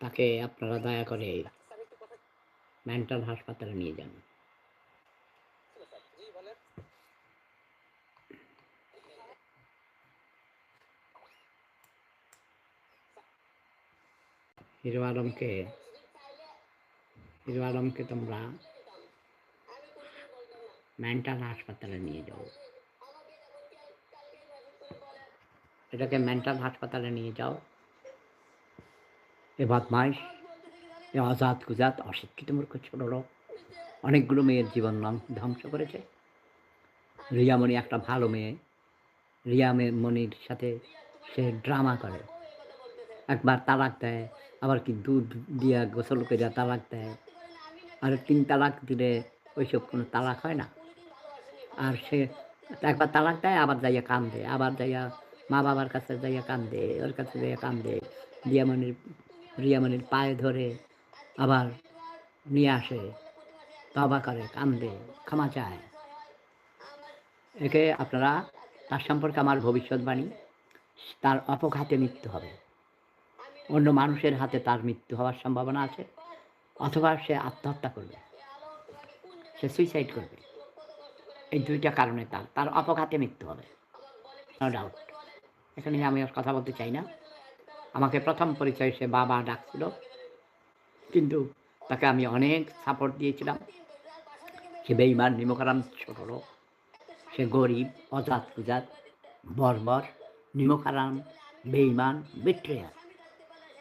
তাকে আপনারা দয়া করে মেন্টাল হাসপাতালে নিয়ে যান। হিরো আলমকে হিরো আলমকে তোমরা মেন্টাল হাসপাতালে নিয়ে যাও। এটাকে মেন্টাল হাসপাতালে নিয়ে যাও। এ বদমাইশ এ অজাত গুজাত অশিক্ষিত মূর্খ ছোট লোক। অনেকগুলো মেয়ের জীবন ধ্বং- ধ্বংস করেছে। রিয়ামণি একটা ভালো মেয়ে। রিয়ামে মনির সাথে সে ড্রামা করে। একবার তালাক দেয়, আবার কি দুধ দিয়া গোসল করে তালাক দেয়। আর তিন তালাক দিলে ওইসব কোনো তালাক হয় না। আর সে একবার তালাক দেয়, আবার যাইয়া কান্দে, আবার যাইয়া মা বাবার কাছে যাইয়া কান্দে, ওর কাছে যাইয়া কান্দে। রিয়ামণির রিয়ামণির পায়ে ধরে আবার নিয়ে আসে তবা করে, কান্দে, ক্ষমা চায়। একে আপনারা, তার সম্পর্কে আমার ভবিষ্যৎবাণী, তার অপঘাতে মৃত্যু হবে। অন্য মানুষের হাতে তার মৃত্যু হওয়ার সম্ভাবনা আছে, অথবা সে আত্মহত্যা করবে। সে সুইসাইড করবে। এই দুইটা কারণে তার তার অপঘাতে মৃত্যু হবে। নো ডাউট এখানে আমি কথা বলতে চাই না। আমাকে প্রথম পরিচয় সে বাবা ডাকছিল। কিন্তু তাকে আমি অনেক সাপোর্ট দিয়েছিলাম। সে বেইমান নিমকারাম, ছোট লোক। সে গরিব, অজাত কুজাত বর্বর, নিমকারাম বেইমান বিট্রেয়ার।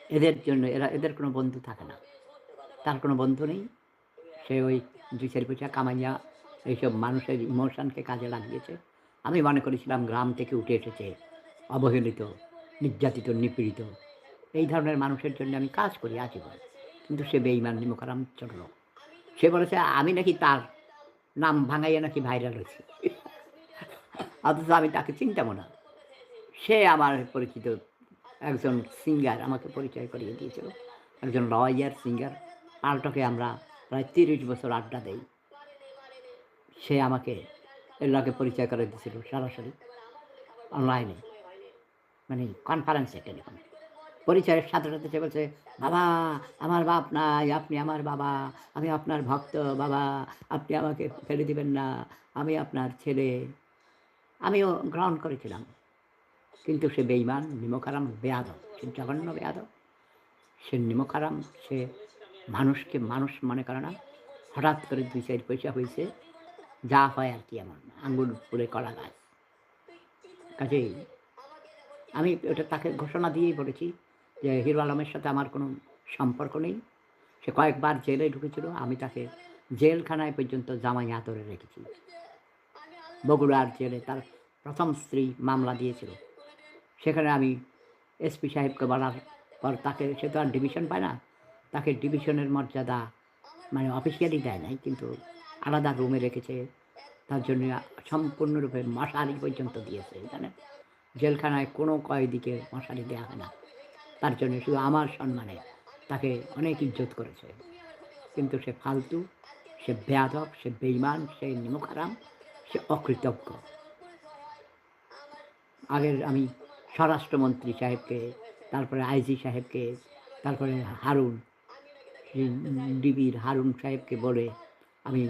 এদের জন্য এরা, এদের কোনো বন্ধু থাকে না। তার কোনো বন্ধু নেই। সে ওই দুই চারি পয়সা কামাইয়া এইসব মানুষের ইমোশনকে কাজে লাগিয়েছে। আমি মনে করেছিলাম, গ্রাম থেকে উঠে এসেছে অবহেলিত, নির্যাতিত, নিপীড়িত। এই ধরনের মানুষের জন্য আমি কাজ করি আছি আজীবন। কিন্তু সে বেইমান নিমকারাম ছোট সে বলেছে, আমি নাকি তার নাম ভাঙাইয়া নাকি ভাইরাল হয়েছি। অথচ আমি তাকে চিনতাম না। সে আমার পরিচিত একজন সিঙ্গার আমাকে পরিচয় করিয়ে দিয়েছিল। একজন লয়ার সিঙ্গার পাল্টকে আমরা প্রায় তিরিশ বছর আড্ডা দেই। সে আমাকে এলাকে পরিচয় করে দিয়েছিল সরাসরি। অনলাইনে মানে কনফারেন্সে টেলিফোনে। পরিচয়ের সাথে সাথে সে বলছে, বাবা, আমার বাপ নাই, আপনি আমার বাবা, আমি আপনার ভক্ত, বাবা, আপনি আমাকে ফেলে দিবেন না, আমি আপনার ছেলে। আমিও গ্রহণ করেছিলাম। কিন্তু সে বেইমান নিমকারাম, বেয়াদব, সে জঘন্য বেয়াদব। সে নিমকারাম, সে মানুষকে মানুষ মনে করে না। হঠাৎ করে দুই চার পয়সা হয়েছে, যা হয় আর কি এমন আঙ্গুর ফুলে কলা গাছ। কাজেই আমি ওটা তাকে ঘোষণা দিয়েই বলেছি যে হিরো আলমের সাথে আমার কোনো সম্পর্ক নেই। সে কয়েকবার জেলে ঢুকেছিল, আমি তাকে জেলখানায় পর্যন্ত জামাই আদরে রেখেছি। বগুড়ার জেলে তার প্রথম স্ত্রী মামলা দিয়েছিল। সেখানে আমি এসপি সাহেবকে বলার পর তাকে, সে তো আর ডিভিশন পায় না, তাকে ডিভিশনের মর্যাদা মানে অফিসিয়ালি দেয় নাই, কিন্তু আলাদা রুমে রেখেছে। তার জন্য সম্পূর্ণরূপে মশারি পর্যন্ত দিয়েছে। জানেন জেলখানায় কোনো কয়েদিকে মশারি দেওয়া হয় না। তার জন্য শুধু আমার সম্মানে তাকে অনেক ইজ্জত করেছে। কিন্তু সে ফালতু, সে বেয়াদব, সে বেইমান সে নিমখারাম, সে অকৃতজ্ঞ। আগের আমি স্বরাষ্ট্রমন্ত্রী সাহেবকে, তারপরে আইজি সাহেবকে, তারপরে হারুন ডিবির হারুন সাহেবকে বলে আমি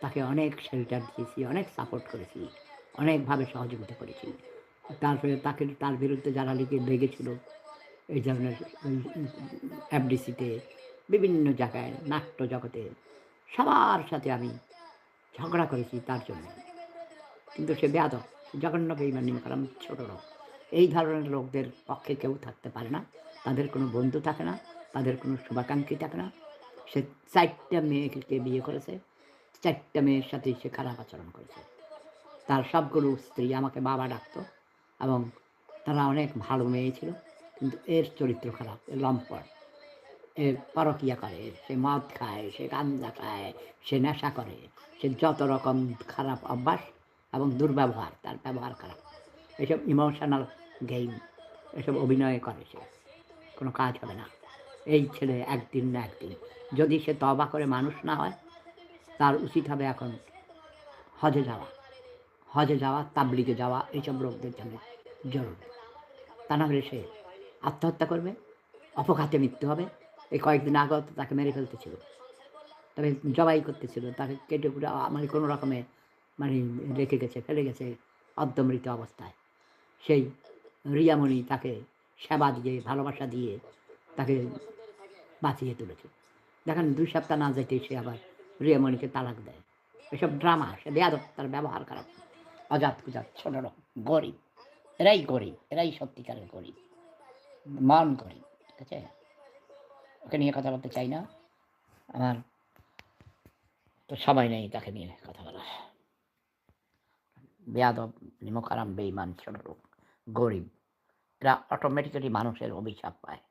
তাকে অনেক শেল্টার দিয়েছি, অনেক সাপোর্ট করেছি, অনেকভাবে সহযোগিতা করেছি। তারপরে তাকে, তার বিরুদ্ধে যারা লিখে লেগেছিল এই ধরনের এফডিসিতে বিভিন্ন জায়গায় নাট্য জগতে সবার সাথে আমি ঝগড়া করেছি তার জন্য। কিন্তু সে বেয়াদব, জঘন্য বেইমানি কারণ ছোটো লোক। এই ধরনের লোকদের পক্ষে কেউ থাকতে পারে না, তাদের কোনো বন্ধু থাকে না, তাদের কোনো শুভাকাঙ্ক্ষী থাকে না। সে চারটা মেয়েকে বিয়ে করেছে, চারটা মেয়ের সাথেই সে খারাপ আচরণ করেছে। তার সবগুলো স্ত্রী আমাকে বাবা ডাকতো এবং তারা অনেক ভালো মেয়ে ছিল। কিন্তু এর চরিত্র খারাপ এর লম্পট, এ পরকিয়া করে, সে মদ খায়, সে গান্দা খায়, সে নেশা করে, সে যত রকম খারাপ অভ্যাস এবং দুর্ব্যবহার, তার ব্যবহার খারাপ। এসব ইমোশনাল গেম এসব অভিনয় করে সে, কোনো কাজ হবে না। এই ছেলে একদিন না একদিন, যদি সে তবা করে মানুষ না হয়, তার উচিত হবে এখন হজে যাওয়া। হজে যাওয়া, তাবলিগে যাওয়া এইসব লোকদের জন্য জরুরি। তা না হলে সে আত্মহত্যা করবে, অপঘাতে মৃত্যু হবে। এই কয়েকদিন আগেও তো তাকে মেরে ফেলতেছিল তবে জবাই করতেছিল তাকে কেটে কুটে মানে কোনো রকমে মানে রেখে গেছে, ফেলে গেছে অর্ধমৃত অবস্থায়। সেই রিয়ামণি তাকে সেবা দিয়ে, ভালোবাসা দিয়ে তাকে বাঁচিয়ে তুলেছে। দেখেন, দুই সপ্তাহ না যেতে সে আবার রিয়ামণিকে তালাক দেয়। এসব ড্রামা, সে বেয়াদব, তার ব্যবহার খারাপ। অজাত কুজাত, ছোট রকম গরিব। এরাই গরিব, এরাই সত্যিকারের গরিব। মান করি, ঠিক আছে? ওকে নিয়ে কথা বলতে চাই না। আমার তো সবাই নেই তাকে নিয়ে কথা বলা বেয়াদব, নিমকারাম বেইমান ছোট গরিব, এরা অটোমেটিক্যালি মানুষের অভিশাপ পায়।